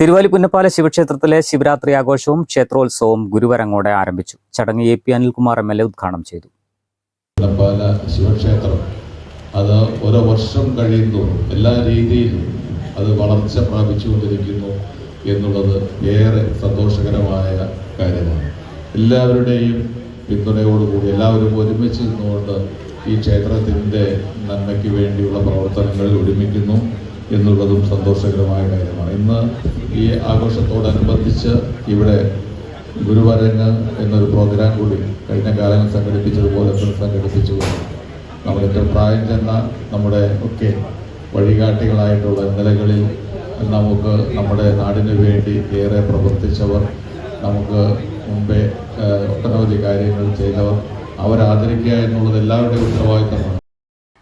തിരുവാലി പുന്നപ്പാല ശിവക്ഷേത്രത്തിലെ ശിവരാത്രി ആഘോഷവും ക്ഷേത്രോത്സവവും ഗുരുവരങ്ങോടെ ആരംഭിച്ചു. ചടങ്ങ് A P Anilkumar M L A ഉദ്ഘാടനം ചെയ്തു. പുന്നപ്പാല ശിവക്ഷേത്രം അത് ഓരോ വർഷം കഴിയുന്നു എല്ലാ രീതിയിലും അത് വളർച്ച പ്രാപിച്ചുകൊണ്ടിരിക്കുന്നു എന്നുള്ളത് ഏറെ സന്തോഷകരമായ കാര്യമാണ്. എല്ലാവരുടെയും പിന്തുണയോടുകൂടി എല്ലാവരും ഒരുമിച്ച് നിന്നുകൊണ്ട് ഈ ക്ഷേത്രത്തിന്റെ നന്മയ്ക്ക് വേണ്ടിയുള്ള പ്രവർത്തനങ്ങളിൽ ഒരുമിക്കുന്നു. എന്നുള്ളതും സന്തോഷകരമായ കാര്യമാണ്. ഇന്ന് ഈ ആഘോഷത്തോടനുബന്ധിച്ച് ഇവിടെ ഗുരുവരങ്ങ് എന്നൊരു പ്രോഗ്രാം കൂടി കഴിഞ്ഞ കാലങ്ങൾ സംഘടിപ്പിച്ചതുപോലെ സംഘടിപ്പിച്ചു നമ്മുടെ പ്രായം ചെന്ന നമ്മുടെ ഒക്കെ വഴികാട്ടികളായിട്ടുള്ള നിലകളിൽ നമുക്ക് നമ്മുടെ നാടിനു വേണ്ടി ഏറെ പ്രവർത്തിച്ചവർ നമുക്ക് മുമ്പേ ഒട്ടനവധി കാര്യങ്ങൾ ചെയ്തവർ അവരാദരിക്കുക എന്നുള്ളത് എല്ലാവരുടെയും ഉത്തരവാദിത്തമാണ്.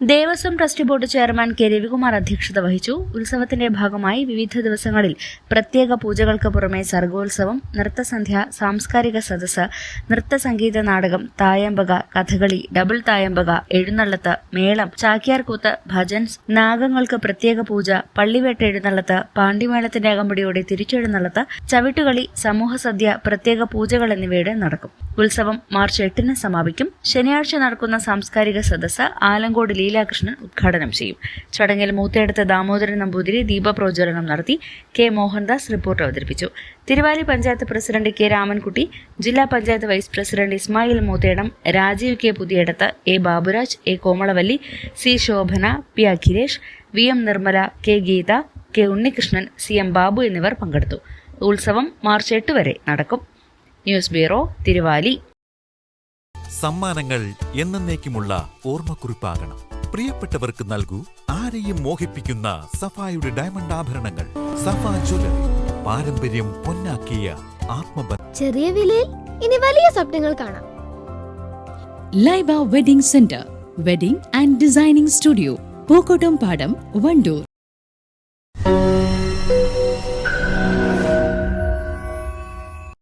Devaswom trust board chairman K Ravikumar അധ്യക്ഷത വഹിച്ചു. ഉത്സവത്തിന്റെ ഭാഗമായി വിവിധ ദിവസങ്ങളിൽ പ്രത്യേക പൂജകൾക്ക് പുറമെ സർഗോത്സവം നൃത്തസന്ധ്യ സാംസ്കാരിക സദസ്സ് നൃത്തസംഗീത നാടകം തായമ്പക കഥകളി ഡബിൾ തായമ്പക എഴുന്നള്ളത്ത് മേളം ചാക്യാർകൂത്ത് ഭജൻസ് നാഗങ്ങൾക്ക് പ്രത്യേക പൂജ പള്ളിവേട്ട എഴുന്നള്ളത്ത് പാണ്ഡിമേളത്തിന്റെ അകമ്പടിയോടെ തിരിച്ചെഴുന്നള്ളത്ത് ചവിട്ടുകളി സമൂഹസദ്യ പ്രത്യേക പൂജകൾ എന്നിവയുടെ നടക്കും. ഉത്സവം മാർച്ച് എട്ടിന് സമാപിക്കും. ശനിയാഴ്ച നടക്കുന്ന സാംസ്കാരിക സദസ്സ് ആലങ്കോട് ലീലാകൃഷ്ണൻ ഉദ്ഘാടനം ചെയ്യും. ചടങ്ങിൽ മൂത്തയെടുത്ത ദാമോദരൻ നമ്പൂതിരി ദീപപ്രോജ്വലനം നടത്തി കെ മോഹൻദാസ് റിപ്പോർട്ട് അവതരിപ്പിച്ചു. തിരുവാലി പഞ്ചായത്ത് പ്രസിഡന്റ് കെ രാമൻകുട്ടി ജില്ലാ panchayat vice president Ismail Moothedam Rajeev K Puthiyadath A Baburaj A Komalavalli C Shobhana P Akhilesh V M Nirmala K Geetha K Unnikrishnan C M Babu എന്നിവർ പങ്കെടുത്തു. ഉത്സവം മാർച്ച് എട്ട് വരെ നടക്കും. News bureau Thiruvali. സമ്മാനങ്ങൾ എന്നേക്കുമുള്ള ഓർമ്മക്കുറിപ്പാകണം. പ്രിയപ്പെട്ടവർക്ക് നൽകൂ ആരെയും മോഹിപ്പിക്കുന്ന സഫായുടെ ഡയമണ്ട് ആഭരണങ്ങൾ. സഫാ ജ്വല്ലറി പാരമ്പര്യം പൊന്നാക്കിയ ആത്മബന്ധം ചെറിയ വിലയിൽ ഇനി വലിയ സ്വപ്നങ്ങൾ കാണാം. Laiba wedding centre wedding and designing studio Pookkottam Padam Wandoor.